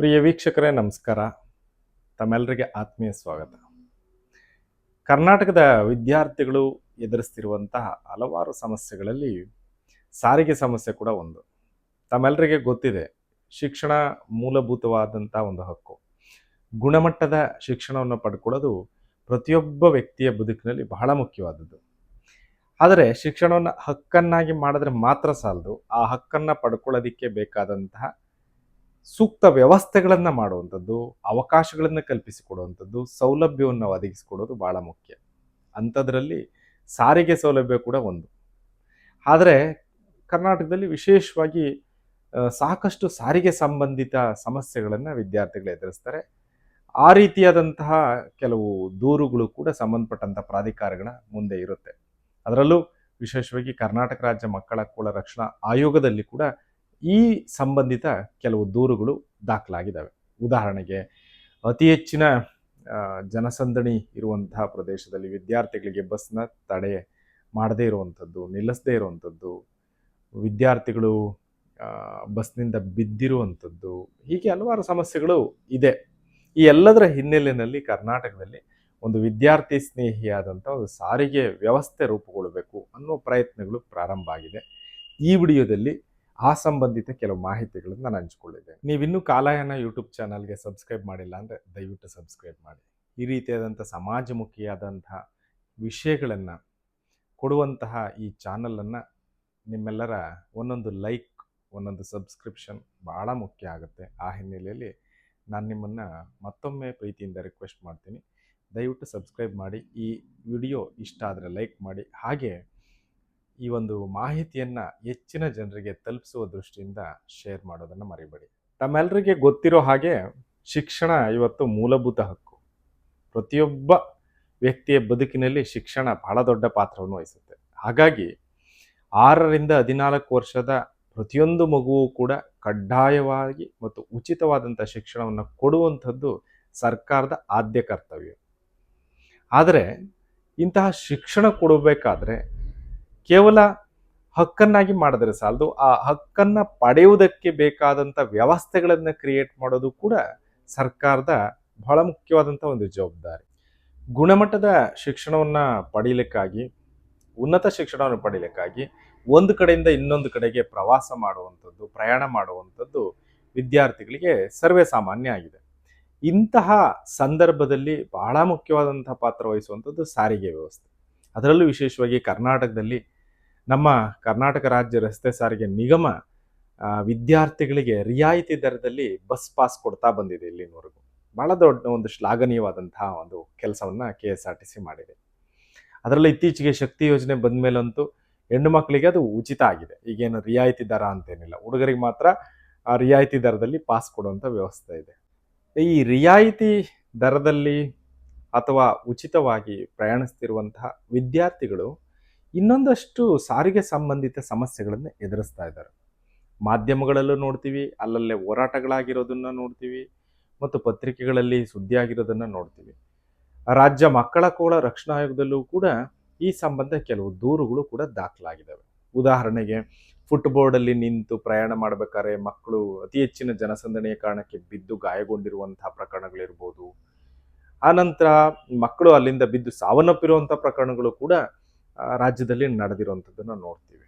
ಪ್ರಿಯ ವೀಕ್ಷಕರೇ, ನಮಸ್ಕಾರ. ತಮ್ಮೆಲ್ಲರಿಗೆ ಆತ್ಮೀಯ ಸ್ವಾಗತ. ಕರ್ನಾಟಕದ ವಿದ್ಯಾರ್ಥಿಗಳು ಎದುರಿಸ್ತಿರುವಂತಹ ಹಲವಾರು ಸಮಸ್ಯೆಗಳಲ್ಲಿ ಸಾರಿಗೆ ಸಮಸ್ಯೆ ಕೂಡ ಒಂದು. ತಮ್ಮೆಲ್ಲರಿಗೆ ಗೊತ್ತಿದೆ, ಶಿಕ್ಷಣ ಮೂಲಭೂತವಾದಂಥ ಒಂದು ಹಕ್ಕು. ಗುಣಮಟ್ಟದ ಶಿಕ್ಷಣವನ್ನು ಪಡ್ಕೊಳ್ಳೋದು ಪ್ರತಿಯೊಬ್ಬ ವ್ಯಕ್ತಿಯ ಬದುಕಿನಲ್ಲಿ ಬಹಳ ಮುಖ್ಯವಾದದ್ದು. ಆದರೆ ಶಿಕ್ಷಣವನ್ನು ಹಕ್ಕನ್ನಾಗಿ ಮಾಡಿದ್ರೆ ಮಾತ್ರ ಸಾಲದು. ಆ ಹಕ್ಕನ್ನು ಪಡ್ಕೊಳ್ಳೋದಕ್ಕೆ ಬೇಕಾದಂತಹ ಸೂಕ್ತ ವ್ಯವಸ್ಥೆಗಳನ್ನು ಮಾಡುವಂಥದ್ದು, ಅವಕಾಶಗಳನ್ನು ಕಲ್ಪಿಸಿಕೊಡುವಂಥದ್ದು ಸೌಲಭ್ಯವನ್ನು ಒದಗಿಸಿಕೊಡೋದು ಬಹಳ ಮುಖ್ಯ. ಅಂಥದ್ರಲ್ಲಿ ಸಾರಿಗೆ ಸೌಲಭ್ಯ ಕೂಡ ಒಂದು. ಆದರೆ ಕರ್ನಾಟಕದಲ್ಲಿ ವಿಶೇಷವಾಗಿ ಸಾಕಷ್ಟು ಸಾರಿಗೆ ಸಂಬಂಧಿತ ಸಮಸ್ಯೆಗಳನ್ನು ವಿದ್ಯಾರ್ಥಿಗಳು ಎದುರಿಸ್ತಾರೆ. ಆ ರೀತಿಯಾದಂತಹ ಕೆಲವು ದೂರುಗಳು ಕೂಡ ಸಂಬಂಧಪಟ್ಟಂಥ ಪ್ರಾಧಿಕಾರಗಳ ಮುಂದೆ ಇರುತ್ತೆ. ಅದರಲ್ಲೂ ವಿಶೇಷವಾಗಿ ಕರ್ನಾಟಕ ರಾಜ್ಯ ಮಕ್ಕಳ ಕೂಡ ರಕ್ಷಣಾ ಆಯೋಗದಲ್ಲಿ ಕೂಡ ಈ ಸಂಬಂಧಿತ ಕೆಲವು ದೂರುಗಳು ದಾಖಲಾಗಿದ್ದಾವೆ. ಉದಾಹರಣೆಗೆ, ಅತಿ ಹೆಚ್ಚಿನ ಜನಸಂದಣಿ ಇರುವಂತಹ ಪ್ರದೇಶದಲ್ಲಿ ವಿದ್ಯಾರ್ಥಿಗಳಿಗೆ ಬಸ್ನ ತಡೆ ಮಾಡದೇ ಇರುವಂಥದ್ದು, ನಿಲ್ಲಿಸದೇ ಇರುವಂಥದ್ದು, ವಿದ್ಯಾರ್ಥಿಗಳು ಬಸ್ನಿಂದ ಬಿದ್ದಿರುವಂಥದ್ದು, ಹೀಗೆ ಹಲವಾರು ಸಮಸ್ಯೆಗಳು ಇದೆ. ಈ ಎಲ್ಲದರ ಹಿನ್ನೆಲೆಯಲ್ಲಿ ಕರ್ನಾಟಕದಲ್ಲಿ ಒಂದು ವಿದ್ಯಾರ್ಥಿ ಸ್ನೇಹಿಯಾದಂಥ ಒಂದು ಸಾರಿಗೆ ವ್ಯವಸ್ಥೆ ರೂಪುಗೊಳ್ಳಬೇಕು ಅನ್ನೋ ಪ್ರಯತ್ನಗಳು ಪ್ರಾರಂಭ ಆಗಿದೆ. ಈ ವಿಡಿಯೋದಲ್ಲಿ ಆ ಸಂಬಂಧಿತ ಕೆಲವು ಮಾಹಿತಿಗಳನ್ನು ನಾನು ನೀವು ನೀವಿನ್ನೂ ಕಾಲಾಯನ ಯೂಟ್ಯೂಬ್ ಚಾನಲ್ಗೆ ಸಬ್ಸ್ಕ್ರೈಬ್ ಮಾಡಿಲ್ಲ ಅಂದರೆ ದಯವಿಟ್ಟು ಸಬ್ಸ್ಕ್ರೈಬ್ ಮಾಡಿ. ಈ ರೀತಿಯಾದಂಥ ಸಮಾಜಮುಖಿಯಾದಂತಹ ವಿಷಯಗಳನ್ನು ಕೊಡುವಂತಹ ಈ ಚಾನಲನ್ನು ನಿಮ್ಮೆಲ್ಲರ ಒಂದೊಂದು ಲೈಕ್, ಒಂದೊಂದು ಸಬ್ಸ್ಕ್ರಿಪ್ಷನ್ ಭಾಳ ಮುಖ್ಯ ಆಗುತ್ತೆ. ಆ ಹಿನ್ನೆಲೆಯಲ್ಲಿ ನಾನು ನಿಮ್ಮನ್ನು ಮತ್ತೊಮ್ಮೆ ಪ್ರೀತಿಯಿಂದ ರಿಕ್ವೆಸ್ಟ್ ಮಾಡ್ತೀನಿ. ದಯವಿಟ್ಟು ಸಬ್ಸ್ಕ್ರೈಬ್ ಮಾಡಿ. ಈ ವಿಡಿಯೋ ಇಷ್ಟ ಆದರೆ ಲೈಕ್ ಮಾಡಿ. ಹಾಗೆ ಈ ಒಂದು ಮಾಹಿತಿಯನ್ನು ಹೆಚ್ಚಿನ ಜನರಿಗೆ ತಲುಪಿಸುವ ದೃಷ್ಟಿಯಿಂದ ಶೇರ್ ಮಾಡೋದನ್ನು ಮರಿಬೇಡಿ. ತಮ್ಮೆಲ್ಲರಿಗೆ ಗೊತ್ತಿರೋ ಹಾಗೆ ಶಿಕ್ಷಣ ಇವತ್ತು ಮೂಲಭೂತ ಹಕ್ಕು. ಪ್ರತಿಯೊಬ್ಬ ವ್ಯಕ್ತಿಯ ಬದುಕಿನಲ್ಲಿ ಶಿಕ್ಷಣ ಬಹಳ ದೊಡ್ಡ ಪಾತ್ರವನ್ನು ವಹಿಸುತ್ತೆ. ಹಾಗಾಗಿ ಆರರಿಂದ ಹದಿನಾಲ್ಕು ವರ್ಷದ ಪ್ರತಿಯೊಂದು ಮಗುವು ಕೂಡ ಕಡ್ಡಾಯವಾಗಿ ಮತ್ತು ಉಚಿತವಾದಂಥ ಶಿಕ್ಷಣವನ್ನು ಕೊಡುವಂಥದ್ದು ಸರ್ಕಾರದ ಆದ್ಯ ಕರ್ತವ್ಯ. ಆದರೆ ಇಂತಹ ಶಿಕ್ಷಣ ಕೊಡಬೇಕಾದ್ರೆ ಕೇವಲ ಹಕ್ಕನ್ನಾಗಿ ಮಾಡಿದ್ರೆ ಸಾಲದು, ಆ ಹಕ್ಕನ್ನು ಪಡೆಯುವುದಕ್ಕೆ ಬೇಕಾದಂಥ ವ್ಯವಸ್ಥೆಗಳನ್ನು ಕ್ರಿಯೇಟ್ ಮಾಡೋದು ಕೂಡ ಸರ್ಕಾರದ ಬಹಳ ಮುಖ್ಯವಾದಂಥ ಒಂದು ಜವಾಬ್ದಾರಿ. ಗುಣಮಟ್ಟದ ಶಿಕ್ಷಣವನ್ನು ಪಡೀಲಿಕ್ಕಾಗಿ, ಉನ್ನತ ಶಿಕ್ಷಣವನ್ನು ಪಡೀಲಿಕ್ಕಾಗಿ, ಒಂದು ಕಡೆಯಿಂದ ಇನ್ನೊಂದು ಕಡೆಗೆ ಪ್ರವಾಸ ಮಾಡುವಂಥದ್ದು, ಪ್ರಯಾಣ ಮಾಡುವಂಥದ್ದು ವಿದ್ಯಾರ್ಥಿಗಳಿಗೆ ಸರ್ವೇ ಸಾಮಾನ್ಯ ಆಗಿದೆ. ಇಂತಹ ಸಂದರ್ಭದಲ್ಲಿ ಬಹಳ ಮುಖ್ಯವಾದಂತಹ ಪಾತ್ರ ವಹಿಸುವಂಥದ್ದು ಸಾರಿಗೆ ವ್ಯವಸ್ಥೆ. ಅದರಲ್ಲೂ ವಿಶೇಷವಾಗಿ ಕರ್ನಾಟಕದಲ್ಲಿ ನಮ್ಮ ಕರ್ನಾಟಕ ರಾಜ್ಯ ರಸ್ತೆ ಸಾರಿಗೆ ನಿಗಮ ವಿದ್ಯಾರ್ಥಿಗಳಿಗೆ ರಿಯಾಯಿತಿ ದರದಲ್ಲಿ ಬಸ್ ಪಾಸ್ ಕೊಡ್ತಾ ಬಂದಿದೆ ಇಲ್ಲಿನವರೆಗೂ. ಬಹಳ ದೊಡ್ಡ ಒಂದು ಶ್ಲಾಘನೀಯವಾದಂತಹ ಒಂದು ಕೆಲಸವನ್ನು K S R T C ಮಾಡಿದೆ. ಅದರಲ್ಲಿ ಇತ್ತೀಚೆಗೆ ಶಕ್ತಿ ಯೋಜನೆ ಬಂದ ಮೇಲಂತೂ ಹೆಣ್ಣು ಮಕ್ಕಳಿಗೆ ಅದು ಉಚಿತ ಆಗಿದೆ. ಈಗೇನು ರಿಯಾಯಿತಿ ದರ ಅಂತೇನಿಲ್ಲ. ಹುಡುಗರಿಗೆ ಮಾತ್ರ, ಆ, ರಿಯಾಯಿತಿ ದರದಲ್ಲಿ ಪಾಸ್ ಕೊಡುವಂಥ ವ್ಯವಸ್ಥೆ ಇದೆ. ಈ ರಿಯಾಯಿತಿ ದರದಲ್ಲಿ ಅಥವಾ ಉಚಿತವಾಗಿ ಪ್ರಯಾಣಿಸ್ತಿರುವಂತಹ ವಿದ್ಯಾರ್ಥಿಗಳು ಇನ್ನೊಂದಷ್ಟು ಸಾರಿಗೆ ಸಂಬಂಧಿತ ಸಮಸ್ಯೆಗಳನ್ನು ಎದುರಿಸ್ತಾ ಇದ್ದಾರೆ. ಮಾಧ್ಯಮಗಳಲ್ಲೂ ನೋಡ್ತೀವಿ, ಅಲ್ಲಲ್ಲೇ ಹೋರಾಟಗಳಾಗಿರೋದನ್ನ ನೋಡ್ತೀವಿ ಮತ್ತು ಪತ್ರಿಕೆಗಳಲ್ಲಿ ಸುದ್ದಿ ಆಗಿರೋದನ್ನ ನೋಡ್ತೀವಿ. ರಾಜ್ಯ ಮಕ್ಕಳ ಕೋಳ ರಕ್ಷಣಾ ಆಯೋಗದಲ್ಲೂ ಕೂಡ ಈ ಸಂಬಂಧ ಕೆಲವು ದೂರುಗಳು ಕೂಡ ದಾಖಲಾಗಿದ್ದಾವೆ. ಉದಾಹರಣೆಗೆ, ಫುಟ್ಬೋರ್ಡಲ್ಲಿ ನಿಂತು ಪ್ರಯಾಣ ಮಾಡಬೇಕಾದ್ರೆ ಮಕ್ಕಳು ಅತಿ ಹೆಚ್ಚಿನ ಜನಸಂದಣಿಯ ಕಾರಣಕ್ಕೆ ಬಿದ್ದು ಗಾಯಗೊಂಡಿರುವಂತಹ ಪ್ರಕರಣಗಳಿರ್ಬೋದು. ಆನಂತರ ಮಕ್ಕಳು ಅಲ್ಲಿಂದ ಬಿದ್ದು ಸಾವನ್ನಪ್ಪಿರುವಂಥ ಪ್ರಕರಣಗಳು ಕೂಡ ರಾಜ್ಯದಲ್ಲಿ ನಡೆದಿರುವಂಥದ್ದನ್ನು ನೋಡ್ತೀವಿ.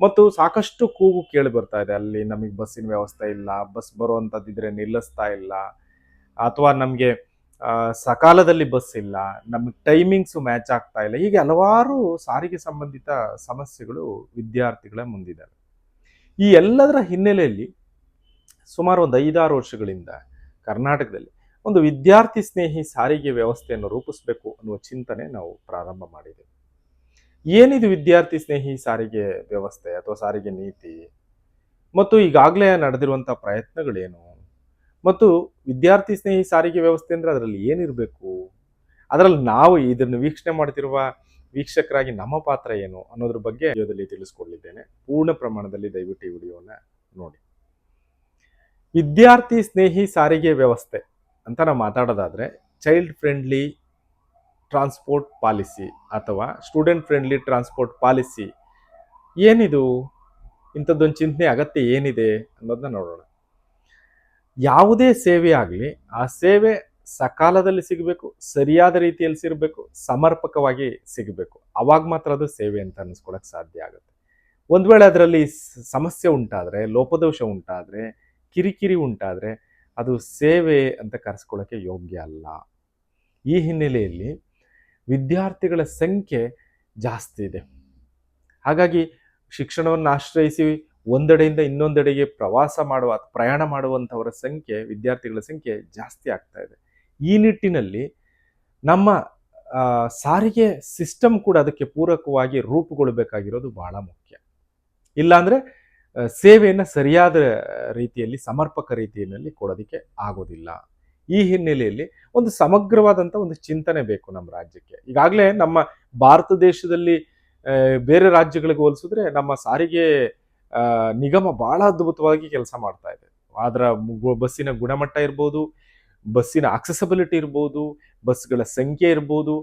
ಮತ್ತು ಸಾಕಷ್ಟು ಕೂಗು ಕೇಳಿ ಬರ್ತಾ ಇದೆ. ಅಲ್ಲಿ ನಮಗೆ ಬಸ್ಸಿನ ವ್ಯವಸ್ಥೆ ಇಲ್ಲ, ಬಸ್ ಬರುವಂಥದ್ದಿದ್ರೆ ನಿಲ್ಲಿಸ್ತಾ ಇಲ್ಲ, ಅಥವಾ ನಮಗೆ ಸಕಾಲದಲ್ಲಿ ಬಸ್ ಇಲ್ಲ, ನಮಗೆ ಟೈಮಿಂಗ್ಸು ಮ್ಯಾಚ್ ಆಗ್ತಾ ಇಲ್ಲ. ಹೀಗೆ ಹಲವಾರು ಸಾರಿಗೆ ಸಂಬಂಧಿತ ಸಮಸ್ಯೆಗಳು ವಿದ್ಯಾರ್ಥಿಗಳ ಮುಂದಿದ್ದಾವೆ ಈ ಎಲ್ಲದರ ಹಿನ್ನೆಲೆಯಲ್ಲಿ ಸುಮಾರು ಒಂದು ಐದಾರು ವರ್ಷಗಳಿಂದ ಕರ್ನಾಟಕದಲ್ಲಿ ಒಂದು ವಿದ್ಯಾರ್ಥಿ ಸ್ನೇಹಿ ಸಾರಿಗೆ ವ್ಯವಸ್ಥೆಯನ್ನು ರೂಪಿಸಬೇಕು ಅನ್ನುವ ಚಿಂತನೆ ನಾವು ಪ್ರಾರಂಭ ಮಾಡಿದ್ದೇವೆ. ಏನಿದು ವಿದ್ಯಾರ್ಥಿ ಸ್ನೇಹಿ ಸಾರಿಗೆ ವ್ಯವಸ್ಥೆ ಅಥವಾ ಸಾರಿಗೆ ನೀತಿ? ಮತ್ತು ಈಗಾಗಲೇ ನಡೆದಿರುವಂಥ ಪ್ರಯತ್ನಗಳೇನು? ಮತ್ತು ವಿದ್ಯಾರ್ಥಿ ಸ್ನೇಹಿ ಸಾರಿಗೆ ವ್ಯವಸ್ಥೆ ಅಂದರೆ ಅದರಲ್ಲಿ ಏನಿರಬೇಕು? ಅದರಲ್ಲಿ ನಾವು ಇದನ್ನು ವೀಕ್ಷಣೆ ಮಾಡ್ತಿರುವ ವೀಕ್ಷಕರಾಗಿ ನಮ್ಮ ಪಾತ್ರ ಏನು ಅನ್ನೋದ್ರ ಬಗ್ಗೆ ವಿಡಿಯೋದಲ್ಲಿ ತಿಳಿಸ್ಕೊಳ್ಳಿದ್ದೇನೆ ಪೂರ್ಣ ಪ್ರಮಾಣದಲ್ಲಿ ದಯವಿಟ್ಟು ಈ ವಿಡಿಯೋನ ನೋಡಿ. ವಿದ್ಯಾರ್ಥಿ ಸ್ನೇಹಿ ಸಾರಿಗೆ ವ್ಯವಸ್ಥೆ ಅಂತ ನಾವು ಮಾತಾಡೋದಾದರೆ ಚೈಲ್ಡ್ ಫ್ರೆಂಡ್ಲಿ ಟ್ರಾನ್ಸ್ಪೋರ್ಟ್ ಪಾಲಿಸಿ ಅಥವಾ ಸ್ಟೂಡೆಂಟ್ ಫ್ರೆಂಡ್ಲಿ ಟ್ರಾನ್ಸ್ಪೋರ್ಟ್ ಪಾಲಿಸಿ ಏನಿದು? ಇಂಥದ್ದೊಂದು ಚಿಂತನೆ ಅಗತ್ಯ ಏನಿದೆ ಅನ್ನೋದನ್ನ ನೋಡೋಣ. ಯಾವುದೇ ಸೇವೆ ಆಗಲಿ ಆ ಸೇವೆ ಸಕಾಲದಲ್ಲಿ ಸಿಗಬೇಕು, ಸರಿಯಾದ ರೀತಿಯಲ್ಲಿ ಸಿಗಬೇಕು, ಸಮರ್ಪಕವಾಗಿ ಸಿಗಬೇಕು. ಅವಾಗ ಮಾತ್ರ ಅದು ಸೇವೆ ಅಂತ ಅನ್ನಿಸ್ಕೊಳಕ್ ಸಾಧ್ಯ ಆಗುತ್ತೆ. ಒಂದು ವೇಳೆ ಅದರಲ್ಲಿ ಸಮಸ್ಯೆ ಉಂಟಾದರೆ, ಲೋಪದೋಷ ಉಂಟಾದರೆ, ಕಿರಿಕಿರಿ ಉಂಟಾದರೆ ಅದು ಸೇವೆ ಅಂತ ಕರೆಸ್ಕೊಳ್ಳೋಕ್ಕೆ ಯೋಗ್ಯ ಅಲ್ಲ. ಈ ಹಿನ್ನೆಲೆಯಲ್ಲಿ ವಿದ್ಯಾರ್ಥಿಗಳ ಸಂಖ್ಯೆ ಜಾಸ್ತಿ ಇದೆ. ಹಾಗಾಗಿ ಶಿಕ್ಷಣವನ್ನು ಆಶ್ರಯಿಸಿ ಒಂದೆಡೆಯಿಂದ ಇನ್ನೊಂದೆಡೆಗೆ ಪ್ರವಾಸ ಮಾಡುವ ಪ್ರಯಾಣ ಮಾಡುವಂಥವರ ಸಂಖ್ಯೆ, ವಿದ್ಯಾರ್ಥಿಗಳ ಸಂಖ್ಯೆ ಜಾಸ್ತಿ ಆಗ್ತಾ ಇದೆ. ಈ ನಿಟ್ಟಿನಲ್ಲಿ ನಮ್ಮ ಸಾರಿಗೆ ಸಿಸ್ಟಮ್ ಕೂಡ ಅದಕ್ಕೆ ಪೂರಕವಾಗಿ ರೂಪುಗೊಳ್ಳಬೇಕಾಗಿರೋದು ಬಹಳ ಮುಖ್ಯ. ಇಲ್ಲಾಂದ್ರೆ ಸೇವೆಯನ್ನ ಸರಿಯಾದ ರೀತಿಯಲ್ಲಿ, ಸಮರ್ಪಕ ರೀತಿಯಲ್ಲಿ ಕೊಡೋದಕ್ಕೆ ಆಗೋದಿಲ್ಲ. ಈ ಹಿನ್ನೆಲೆಯಲ್ಲಿ ಒಂದು ಸಮಗ್ರವಾದಂಥ ಒಂದು ಚಿಂತನೆ ಬೇಕು ನಮ್ಮ ರಾಜ್ಯಕ್ಕೆ. ಈಗಾಗಲೇ ನಮ್ಮ ಭಾರತ ದೇಶದಲ್ಲಿ ಬೇರೆ ರಾಜ್ಯಗಳಿಗೆ ಹೋಲಿಸಿದ್ರೆ ನಮ್ಮ ಸಾರಿಗೆ ನಿಗಮ ಬಹಳ ಅದ್ಭುತವಾಗಿ ಕೆಲಸ ಮಾಡ್ತಾ ಇದೆ. ಅದರ ಬಸ್ಸಿನ ಗುಣಮಟ್ಟ ಇರ್ಬೋದು, ಬಸ್ಸಿನ ಆಕ್ಸೆಸಬಿಲಿಟಿ ಇರ್ಬೋದು, ಬಸ್ಗಳ ಸಂಖ್ಯೆ ಇರ್ಬೋದು,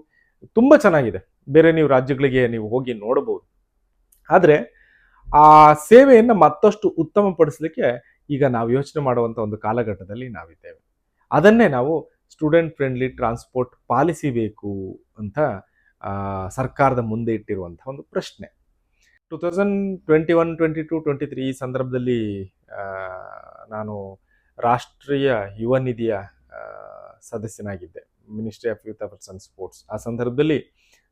ತುಂಬ ಚೆನ್ನಾಗಿದೆ. ಬೇರೆ ನೀವು ರಾಜ್ಯಗಳಿಗೆ ನೀವು ಹೋಗಿ ನೋಡಬಹುದು ಆದರೆ, ಆ ಸೇವೆಯನ್ನು ಮತ್ತಷ್ಟು ಉತ್ತಮಪಡಿಸಲಿಕ್ಕೆ ಈಗ ನಾವು ಯೋಚನೆ ಮಾಡುವಂಥ ಒಂದು ಕಾಲಘಟ್ಟದಲ್ಲಿ ನಾವಿದ್ದೇವೆ. ಅದನ್ನೇ ನಾವು ಸ್ಟೂಡೆಂಟ್ ಫ್ರೆಂಡ್ಲಿ ಟ್ರಾನ್ಸ್ಪೋರ್ಟ್ ಪಾಲಿಸಿ ಬೇಕು ಅಂತ ಸರ್ಕಾರದ ಮುಂದೆ ಇಟ್ಟಿರುವಂಥ ಒಂದು ಪ್ರಶ್ನೆ. Two thousand twenty one twenty two twenty three ಈ ಸಂದರ್ಭದಲ್ಲಿ ನಾನು ರಾಷ್ಟ್ರೀಯ ಯುವ ನಿಧಿಯ ಸದಸ್ಯನಾಗಿದ್ದೆ ministry of youth affairs and sports ಆ ಸಂದರ್ಭದಲ್ಲಿ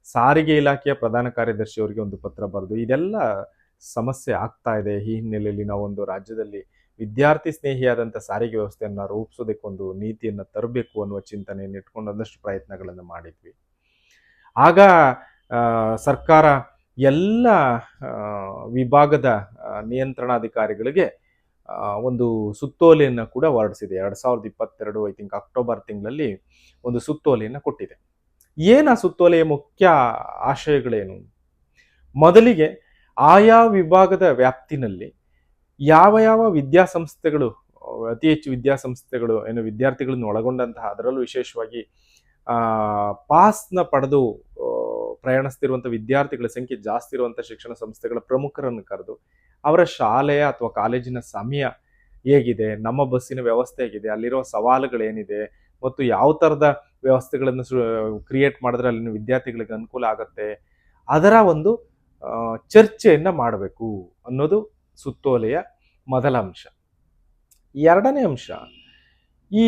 ಸಾರಿಗೆ ಇಲಾಖೆಯ ಪ್ರಧಾನ ಕಾರ್ಯದರ್ಶಿ ಅವರಿಗೆ ಒಂದು ಪತ್ರ ಬರೆದು, ಇದೆಲ್ಲ ಸಮಸ್ಯೆ ಆಗ್ತಾ ಇದೆ. ಈ ಹಿನ್ನೆಲೆಯಲ್ಲಿ ನಾವೊಂದು ರಾಜ್ಯದಲ್ಲಿ ವಿದ್ಯಾರ್ಥಿ ಸ್ನೇಹಿಯಾದಂಥ ಸಾರಿಗೆ ವ್ಯವಸ್ಥೆಯನ್ನು ರೂಪಿಸೋದಕ್ಕೆ ಒಂದು ನೀತಿಯನ್ನು ತರಬೇಕು ಅನ್ನುವ ಚಿಂತನೆಯನ್ನು ಇಟ್ಕೊಂಡು ಒಂದಷ್ಟು ಪ್ರಯತ್ನಗಳನ್ನು ಮಾಡಿದ್ವಿ. ಆಗ ಸರ್ಕಾರ ಎಲ್ಲ ವಿಭಾಗದ ನಿಯಂತ್ರಣಾಧಿಕಾರಿಗಳಿಗೆ ಒಂದು ಸುತ್ತೋಲೆಯನ್ನು ಕೂಡ ಹೊರಡಿಸಿದೆ. ಎರಡು ಸಾವಿರದ ಇಪ್ಪತ್ತೆರಡು, ಐ ತಿಂಕ್ ಅಕ್ಟೋಬರ್ ತಿಂಗಳಲ್ಲಿ ಒಂದು ಸುತ್ತೋಲೆಯನ್ನು ಕೊಟ್ಟಿದೆ. ಏನು ಆ ಸುತ್ತೋಲೆಯ ಮುಖ್ಯ ಆಶಯಗಳೇನು? ಮೊದಲಿಗೆ ಆಯಾ ವಿಭಾಗದ ವ್ಯಾಪ್ತಿನಲ್ಲಿ ಯಾವ ಯಾವ ವಿದ್ಯಾಸಂಸ್ಥೆಗಳು, ಅತಿ ಹೆಚ್ಚು ವಿದ್ಯಾಸಂಸ್ಥೆಗಳು, ಏನು ವಿದ್ಯಾರ್ಥಿಗಳನ್ನು ಒಳಗೊಂಡಂತಹ ಅದರಲ್ಲೂ ವಿಶೇಷವಾಗಿ ಪಾಸ್ನ ಪಡೆದು ಪ್ರಯಾಣಿಸ್ತಿರುವಂಥ ವಿದ್ಯಾರ್ಥಿಗಳ ಸಂಖ್ಯೆ ಜಾಸ್ತಿ ಇರುವಂಥ ಶಿಕ್ಷಣ ಸಂಸ್ಥೆಗಳ ಪ್ರಮುಖರನ್ನು ಕರೆದು, ಅವರ ಶಾಲೆಯ ಅಥವಾ ಕಾಲೇಜಿನ ಸಮಯ ಹೇಗಿದೆ, ನಮ್ಮ ಬಸ್ಸಿನ ವ್ಯವಸ್ಥೆ ಹೇಗಿದೆ, ಅಲ್ಲಿರೋ ಸವಾಲುಗಳೇನಿದೆ ಮತ್ತು ಯಾವ ಥರದ ವ್ಯವಸ್ಥೆಗಳನ್ನು ಕ್ರಿಯೇಟ್ ಮಾಡಿದ್ರೆ ಅಲ್ಲಿನ ವಿದ್ಯಾರ್ಥಿಗಳಿಗೆ ಅನುಕೂಲ ಆಗುತ್ತೆ, ಅದರ ಒಂದು ಚರ್ಚೆಯನ್ನು ಮಾಡಬೇಕು ಅನ್ನೋದು ಸುತ್ತೋಲೆಯ ಮೊದಲ ಅಂಶ. ಎರಡನೇ ಅಂಶ, ಈ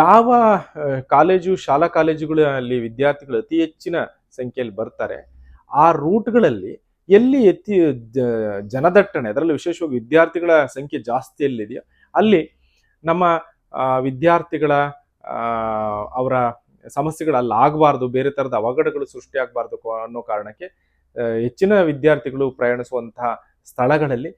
ಯಾವ ಕಾಲೇಜು, ಶಾಲಾ ಕಾಲೇಜುಗಳಲ್ಲಿ ವಿದ್ಯಾರ್ಥಿಗಳು ಅತಿ ಹೆಚ್ಚಿನ ಸಂಖ್ಯೆಯಲ್ಲಿ ಬರ್ತಾರೆ, ಆ ರೂಟ್ಗಳಲ್ಲಿ ಎಲ್ಲಿ ಎತ್ತಿ ಜನದಟ್ಟಣೆ, ಅದರಲ್ಲಿ ವಿಶೇಷವಾಗಿ ವಿದ್ಯಾರ್ಥಿಗಳ ಸಂಖ್ಯೆ ಜಾಸ್ತಿ ಎಲ್ಲಿದೆಯೋ, ಅಲ್ಲಿ ನಮ್ಮ ವಿದ್ಯಾರ್ಥಿಗಳ ಅವರ ಸಮಸ್ಯೆಗಳು ಆಗಬಾರ್ದು, ಬೇರೆ ಥರದ ಅವಘಡಗಳು ಸೃಷ್ಟಿಯಾಗಬಾರ್ದು ಅನ್ನೋ ಕಾರಣಕ್ಕೆ ಹೆಚ್ಚಿನ ವಿದ್ಯಾರ್ಥಿಗಳು ಪ್ರಯಾಣಿಸುವಂತಹ ಸ್ಥಳಗಳಲ್ಲಿ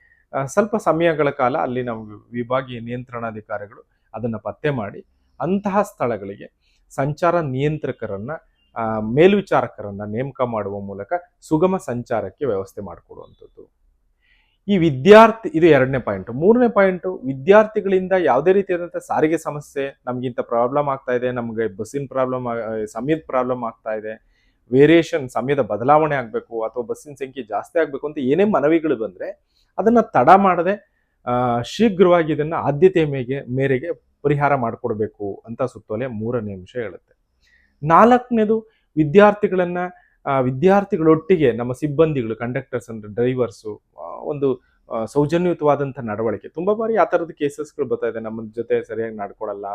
ಸ್ವಲ್ಪ ಸಮಯಗಳ ಕಾಲ ಅಲ್ಲಿ ನಾವು ವಿಭಾಗೀಯ ನಿಯಂತ್ರಣಾಧಿಕಾರಿಗಳು ಅದನ್ನು ಪತ್ತೆ ಮಾಡಿ ಅಂತಹ ಸ್ಥಳಗಳಿಗೆ ಸಂಚಾರ ನಿಯಂತ್ರಕರನ್ನು ಮೇಲ್ವಿಚಾರಕರನ್ನು ನೇಮಕ ಮಾಡುವ ಮೂಲಕ ಸುಗಮ ಸಂಚಾರಕ್ಕೆ ವ್ಯವಸ್ಥೆ ಮಾಡಿಕೊಡುವಂಥದ್ದು. ಈ ವಿದ್ಯಾರ್ಥಿ, ಇದು ಎರಡನೇ ಪಾಯಿಂಟು ಮೂರನೇ ಪಾಯಿಂಟು ವಿದ್ಯಾರ್ಥಿಗಳಿಂದ ಯಾವುದೇ ರೀತಿಯಾದಂಥ ಸಾರಿಗೆ ಸಮಸ್ಯೆ, ನಮಗಿಂತ ಪ್ರಾಬ್ಲಮ್ ಆಗ್ತಾ ಇದೆ, ನಮಗೆ ಬಸ್ಸಿನ ಪ್ರಾಬ್ಲಮ್ ಸಮಯದ ಪ್ರಾಬ್ಲಮ್ ಆಗ್ತಾ ಇದೆ ವೇರಿಯೇಷನ್ ಸಮಯದ ಬದಲಾವಣೆ ಆಗಬೇಕು ಅಥವಾ ಬಸ್ಸಿನ ಸಂಖ್ಯೆ ಜಾಸ್ತಿ ಆಗಬೇಕು ಅಂತ ಏನೇ ಮನವಿಗಳು ಬಂದರೆ ಅದನ್ನು ತಡ ಮಾಡದೆ ಶೀಘ್ರವಾಗಿ ಇದನ್ನು ಆದ್ಯತೆಯ ಮೇಗೆ, ಮೇರೆಗೆ ಪರಿಹಾರ ಮಾಡಿಕೊಡ್ಬೇಕು ಅಂತ ಸುತ್ತೋಲೆ ಮೂರನೇ ಅಂಶ ಹೇಳುತ್ತೆ. ನಾಲ್ಕನೇದು ವಿದ್ಯಾರ್ಥಿಗಳನ್ನು ವಿದ್ಯಾರ್ಥಿಗಳೊಟ್ಟಿಗೆ ನಮ್ಮ ಸಿಬ್ಬಂದಿಗಳು ಕಂಡಕ್ಟರ್ಸ್ ಅಂದ್ರೆ ಡ್ರೈವರ್ಸು ಒಂದು ಸೌಜನ್ಯಯುತವಾದಂಥ ನಡವಳಿಕೆ. ತುಂಬ ಬಾರಿ ಆ ಥರದ ಕೇಸಸ್ಗಳು ಬರ್ತಾ ಇದೆ. ನಮ್ಮ ಜೊತೆ ಸರಿಯಾಗಿ ನಡ್ಕೊಳಲ್ಲ,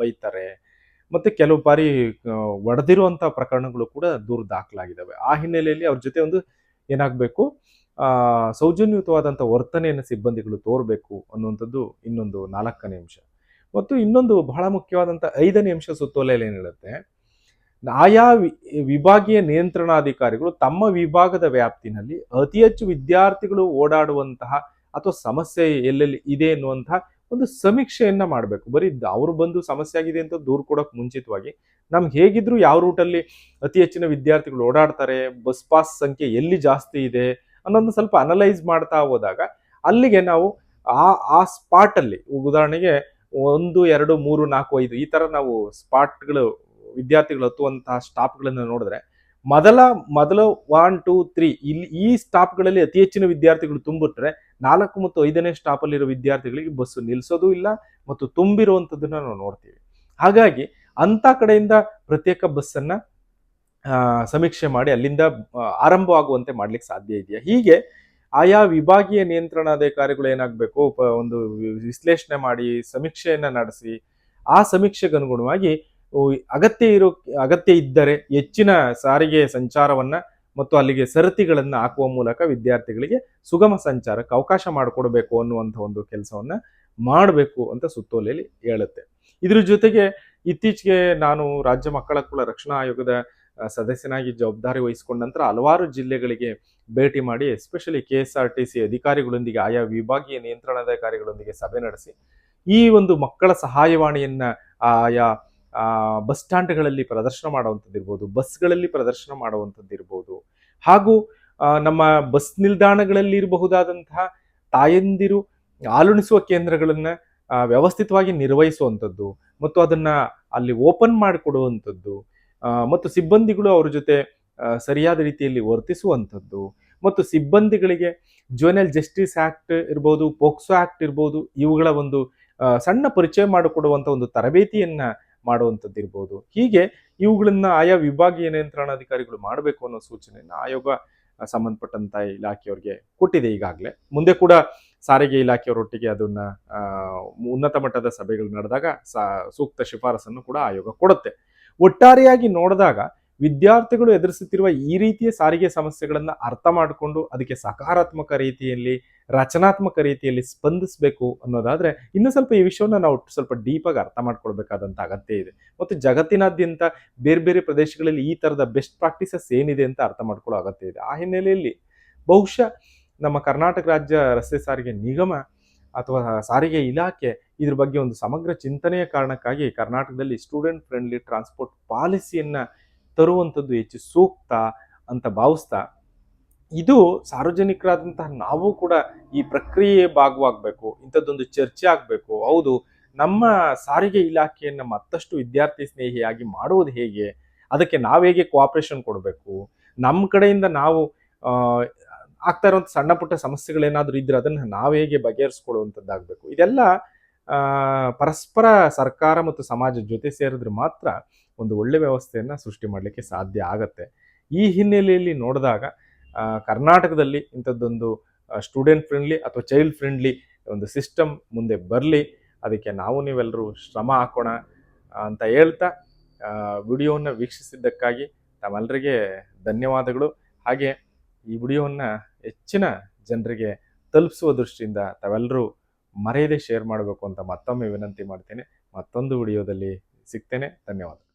ಬೈತಾರೆ. ಮತ್ತೆ ಕೆಲವು ಬಾರಿ ಒಡೆದಿರುವಂಥ ಪ್ರಕರಣಗಳು ಕೂಡ ದೂರ ದಾಖಲಾಗಿದ್ದಾವೆ ಆ ಹಿನ್ನೆಲೆಯಲ್ಲಿ ಅವ್ರ ಜೊತೆ ಒಂದು ಏನಾಗಬೇಕು ಸೌಜನ್ಯಯುತವಾದಂಥ ವರ್ತನೆಯನ್ನು ಸಿಬ್ಬಂದಿಗಳು ತೋರಬೇಕು ಅನ್ನುವಂಥದ್ದು ಇನ್ನೊಂದು ನಾಲ್ಕನೇ ಅಂಶ. ಮತ್ತು ಇನ್ನೊಂದು ಬಹಳ ಮುಖ್ಯವಾದಂಥ ಐದನೇ ಅಂಶ ಸುತ್ತೋಲೆಯಲ್ಲಿ ಏನಿರುತ್ತೆ, ಆಯಾ ವಿಭಾಗೀಯ ನಿಯಂತ್ರಣಾಧಿಕಾರಿಗಳು ತಮ್ಮ ವಿಭಾಗದ ವ್ಯಾಪ್ತಿನಲ್ಲಿ ಅತಿ ಹೆಚ್ಚು ವಿದ್ಯಾರ್ಥಿಗಳು ಓಡಾಡುವಂತಹ ಅಥವಾ ಸಮಸ್ಯೆ ಎಲ್ಲೆಲ್ಲಿ ಇದೆ ಎನ್ನುವಂತಹ ಒಂದು ಸಮೀಕ್ಷೆಯನ್ನ ಮಾಡಬೇಕು. ಬರೀ ಅವ್ರು ಬಂದು ಸಮಸ್ಯೆ ಆಗಿದೆ ಅಂತ ದೂರು ಕೊಡೋಕೆ ಮುಂಚಿತವಾಗಿ ನಮ್ಗೆ ಹೇಗಿದ್ರು ಯಾವ ರೂಟಲ್ಲಿ ಅತಿ ಹೆಚ್ಚಿನ ವಿದ್ಯಾರ್ಥಿಗಳು ಓಡಾಡ್ತಾರೆ ಬಸ್ ಪಾಸ್ ಸಂಖ್ಯೆ ಎಲ್ಲಿ ಜಾಸ್ತಿ ಇದೆ ಅನ್ನೋದನ್ನ ಸ್ವಲ್ಪ ಅನಲೈಸ್ ಮಾಡ್ತಾ ಹೋದಾಗ ಅಲ್ಲಿಗೆ ನಾವು ಆ ಆ ಸ್ಪಾಟಲ್ಲಿ ಉದಾಹರಣೆಗೆ ಒಂದು, ಎರಡು, ಮೂರು, ನಾಲ್ಕು, ಐದು ಈ ತರ ನಾವು ಸ್ಪಾಟ್ಗಳು ವಿದ್ಯಾರ್ಥಿಗಳು ಹತ್ತುವಂತಹ ಸ್ಟಾಪ್ಗಳನ್ನು ನೋಡಿದ್ರೆ ಮೊದಲ ಮೊದಲ ಒನ್ ಟೂ ತ್ರೀ ಇಲ್ಲಿ ಈ ಸ್ಟಾಪ್ಗಳಲ್ಲಿ ಅತಿ ಹೆಚ್ಚಿನ ವಿದ್ಯಾರ್ಥಿಗಳು ತುಂಬಿಟ್ರೆ ನಾಲ್ಕು ಮತ್ತು ಐದನೇ ಸ್ಟಾಪಲ್ಲಿರೋ ವಿದ್ಯಾರ್ಥಿಗಳಿಗೆ ಬಸ್ಸು ನಿಲ್ಲಿಸೋದು ಇಲ್ಲ ಮತ್ತು ತುಂಬಿರುವಂಥದ್ದನ್ನ ನಾವು ನೋಡ್ತೀವಿ. ಹಾಗಾಗಿ ಅಂತ ಕಡೆಯಿಂದ ಪ್ರತ್ಯೇಕ ಬಸ್ಸನ್ನು ಸಮೀಕ್ಷೆ ಮಾಡಿ ಅಲ್ಲಿಂದ ಆರಂಭವಾಗುವಂತೆ ಮಾಡ್ಲಿಕ್ಕೆ ಸಾಧ್ಯ ಇದೆಯಾ? ಹೀಗೆ ಆಯಾ ವಿಭಾಗೀಯ ನಿಯಂತ್ರಣಾಧಿಕಾರಿಗಳು ಏನಾಗಬೇಕು? ಒಂದು ವಿಶ್ಲೇಷಣೆ ಮಾಡಿ ಸಮೀಕ್ಷೆಯನ್ನು ನಡೆಸಿ, ಆ ಸಮೀಕ್ಷೆಗೆ ಅನುಗುಣವಾಗಿ ಅಗತ್ಯ ಇರೋ, ಅಗತ್ಯ ಇದ್ದರೆ ಹೆಚ್ಚಿನ ಸಾರಿಗೆ ಸಂಚಾರವನ್ನ ಮತ್ತು ಅಲ್ಲಿಗೆ ಸರತಿಗಳನ್ನು ಹಾಕುವ ಮೂಲಕ ವಿದ್ಯಾರ್ಥಿಗಳಿಗೆ ಸುಗಮ ಸಂಚಾರಕ್ಕೆ ಅವಕಾಶ ಮಾಡಿಕೊಡ್ಬೇಕು ಅನ್ನುವಂಥ ಒಂದು ಕೆಲಸವನ್ನ ಮಾಡಬೇಕು ಅಂತ ಸುತ್ತೋಲೆಯಲ್ಲಿ ಹೇಳುತ್ತೆ. ಇದ್ರ ಜೊತೆಗೆ ಇತ್ತೀಚೆಗೆ ನಾನು ರಾಜ್ಯ ಮಕ್ಕಳ ಕುಳ ರಕ್ಷಣಾ ಆಯೋಗದ ಸದಸ್ಯನಾಗಿ ಜವಾಬ್ದಾರಿ ವಹಿಸಿಕೊಂಡ ನಂತರ ಹಲವಾರು ಜಿಲ್ಲೆಗಳಿಗೆ ಭೇಟಿ ಮಾಡಿ especially K S R T C ಅಧಿಕಾರಿಗಳೊಂದಿಗೆ, ಆಯಾ ವಿಭಾಗೀಯ ನಿಯಂತ್ರಣಾಧಿಕಾರಿಗಳೊಂದಿಗೆ ಸಭೆ ನಡೆಸಿ, ಈ ಒಂದು ಮಕ್ಕಳ ಸಹಾಯವಾಣಿಯನ್ನ ಆಯಾ ಬಸ್ ಸ್ಟ್ಯಾಂಡ್ಗಳಲ್ಲಿ ಪ್ರದರ್ಶನ ಮಾಡುವಂಥದ್ದು ಇರ್ಬೋದು, ಬಸ್ಗಳಲ್ಲಿ ಪ್ರದರ್ಶನ ಮಾಡುವಂಥದ್ದು ಇರ್ಬೋದು, ಹಾಗೂ ನಮ್ಮ ಬಸ್ ನಿಲ್ದಾಣಗಳಲ್ಲಿ ಇರಬಹುದಾದಂತಹ ತಾಯಂದಿರು ಹಾಲುಣಿಸುವ ಕೇಂದ್ರಗಳನ್ನು ವ್ಯವಸ್ಥಿತವಾಗಿ ನಿರ್ವಹಿಸುವಂಥದ್ದು, ಮತ್ತು ಅದನ್ನ ಅಲ್ಲಿ ಓಪನ್ ಮಾಡಿಕೊಡುವಂಥದ್ದು ಮತ್ತು ಸಿಬ್ಬಂದಿಗಳು ಅವ್ರ ಜೊತೆ ಸರಿಯಾದ ರೀತಿಯಲ್ಲಿ ವರ್ತಿಸುವಂಥದ್ದು. ಮತ್ತು ಸಿಬ್ಬಂದಿಗಳಿಗೆ ಜೋನಲ್ ಜಸ್ಟಿಸ್ ಆಕ್ಟ್ ಇರ್ಬೋದು ಪೋಕ್ಸೋ ಆಕ್ಟ್ ಇರ್ಬೋದು, ಇವುಗಳ ಒಂದು ಸಣ್ಣ ಪರಿಚಯ ಮಾಡಿಕೊಡುವಂಥ ಒಂದು ತರಬೇತಿಯನ್ನು ಮಾಡುವಂಥದ್ದು ಇರ್ಬೋದು. ಹೀಗೆ ಇವುಗಳನ್ನು ಆಯಾ ವಿಭಾಗೀಯ ನಿಯಂತ್ರಣಾಧಿಕಾರಿಗಳು ಮಾಡಬೇಕು ಅನ್ನೋ ಸೂಚನೆಯನ್ನು ಆಯೋಗ ಸಂಬಂಧಪಟ್ಟಂತ ಇಲಾಖೆಯವರಿಗೆ ಕೊಟ್ಟಿದೆ ಈಗಾಗಲೇ. ಮುಂದೆ ಕೂಡ ಸಾರಿಗೆ ಇಲಾಖೆಯವರೊಟ್ಟಿಗೆ ಅದನ್ನ ಉನ್ನತ ಮಟ್ಟದ ಸಭೆಗಳು ನಡೆದಾಗ ಸೂಕ್ತ ಶಿಫಾರಸನ್ನು ಕೂಡ ಆಯೋಗ ಕೊಡುತ್ತೆ. ಒಟ್ಟಾರೆಯಾಗಿ ನೋಡಿದಾಗ ವಿದ್ಯಾರ್ಥಿಗಳು ಎದುರಿಸುತ್ತಿರುವ ಈ ರೀತಿಯ ಸಾರಿಗೆ ಸಮಸ್ಯೆಗಳನ್ನು ಅರ್ಥ ಮಾಡಿಕೊಂಡು ಅದಕ್ಕೆ ಸಕಾರಾತ್ಮಕ ರೀತಿಯಲ್ಲಿ, ರಚನಾತ್ಮಕ ರೀತಿಯಲ್ಲಿ ಸ್ಪಂದಿಸಬೇಕು ಅನ್ನೋದಾದರೆ ಇನ್ನು ಸ್ವಲ್ಪ ಈ ವಿಷಯವನ್ನು ನಾವು ಸ್ವಲ್ಪ ಡೀಪಾಗಿ ಅರ್ಥ ಮಾಡ್ಕೊಳ್ಬೇಕಾದಂತ ಅಗತ್ಯ ಇದೆ. ಮತ್ತು ಜಗತ್ತಿನಾದ್ಯಂತ ಬೇರೆ ಬೇರೆ ಪ್ರದೇಶಗಳಲ್ಲಿ ಈ ತರದ ಬೆಸ್ಟ್ ಪ್ರಾಕ್ಟೀಸಸ್ ಏನಿದೆ ಅಂತ ಅರ್ಥ ಮಾಡ್ಕೊಳ್ಳೋ ಅಗತ್ಯ ಇದೆ. ಆ ಹಿನ್ನೆಲೆಯಲ್ಲಿ ಬಹುಶಃ ನಮ್ಮ ಕರ್ನಾಟಕ ರಾಜ್ಯ ರಸ್ತೆ ಸಾರಿಗೆ ನಿಗಮ ಅಥವಾ ಸಾರಿಗೆ ಇಲಾಖೆ ಇದ್ರ ಬಗ್ಗೆ ಒಂದು ಸಮಗ್ರ ಚಿಂತನೆಯ ಕಾರಣಕ್ಕಾಗಿ ಕರ್ನಾಟಕದಲ್ಲಿ ಸ್ಟೂಡೆಂಟ್ ಫ್ರೆಂಡ್ಲಿ ಟ್ರಾನ್ಸ್ಪೋರ್ಟ್ ಪಾಲಿಸಿಯನ್ನು ತರುವಂಥದ್ದು ಹೆಚ್ಚು ಸೂಕ್ತ ಅಂತ ಭಾವಿಸ್ತಾ, ಇದು ಸಾರ್ವಜನಿಕರಾದಂತಹ ನಾವು ಕೂಡ ಈ ಪ್ರಕ್ರಿಯೆ ಭಾಗವಾಗಬೇಕು, ಇಂಥದ್ದೊಂದು ಚರ್ಚೆ ಆಗಬೇಕು. ಹೌದು, ನಮ್ಮ ಸಾರಿಗೆ ಇಲಾಖೆಯನ್ನ ಮತ್ತಷ್ಟು ವಿದ್ಯಾರ್ಥಿ ಸ್ನೇಹಿಯಾಗಿ ಮಾಡುವುದು ಹೇಗೆ, ಅದಕ್ಕೆ ನಾವು ಹೇಗೆ ಕೋಆಪರೇಷನ್ ಕೊಡಬೇಕು ನಮ್ಮ ಕಡೆಯಿಂದ ನಾವು ಆಗ್ತಾ ಇರುವಂಥ ಸಣ್ಣ ಪುಟ್ಟ ಸಮಸ್ಯೆಗಳೇನಾದರೂ ಇದ್ರೆ ಅದನ್ನ ನಾವು ಹೇಗೆ ಬಗೆಹರಿಸ್ಕೊಳ್ಳುವಂಥದ್ದಾಗಬೇಕು ಇದೆಲ್ಲ ಪರಸ್ಪರ ಸರ್ಕಾರ ಮತ್ತು ಸಮಾಜ ಜೊತೆ ಸೇರಿದ್ರೆ ಮಾತ್ರ ಒಂದು ಒಳ್ಳೆ ವ್ಯವಸ್ಥೆಯನ್ನು ಸೃಷ್ಟಿ ಮಾಡಲಿಕ್ಕೆ ಸಾಧ್ಯ ಆಗತ್ತೆ. ಈ ಹಿನ್ನೆಲೆಯಲ್ಲಿ ನೋಡಿದಾಗ ಕರ್ನಾಟಕದಲ್ಲಿ ಇಂಥದ್ದೊಂದು ಸ್ಟೂಡೆಂಟ್ ಫ್ರೆಂಡ್ಲಿ ಅಥವಾ ಚೈಲ್ಡ್ ಫ್ರೆಂಡ್ಲಿ ಒಂದು ಸಿಸ್ಟಮ್ ಮುಂದೆ ಬರಲಿ, ಅದಕ್ಕೆ ನಾವು ನೀವೆಲ್ಲರೂ ಶ್ರಮ ಹಾಕೋಣ ಅಂತ ಹೇಳ್ತಾ ವಿಡಿಯೋವನ್ನು ವೀಕ್ಷಿಸಿದ್ದಕ್ಕಾಗಿ ತಮ್ಮೆಲ್ಲರಿಗೆ ಧನ್ಯವಾದಗಳು. ಹಾಗೆ ಈ ವಿಡಿಯೋವನ್ನು ಹೆಚ್ಚಿನ ಜನರಿಗೆ ತಲುಪಿಸುವ ದೃಷ್ಟಿಯಿಂದ ತಾವೆಲ್ಲರೂ ಮರೆಯದೆ ಶೇರ್ ಮಾಡಬೇಕು ಅಂತ ಮತ್ತೊಮ್ಮೆ ವಿನಂತಿ ಮಾಡ್ತೇನೆ. ಮತ್ತೊಂದು ವಿಡಿಯೋದಲ್ಲಿ ಸಿಗ್ತೇನೆ. ಧನ್ಯವಾದ.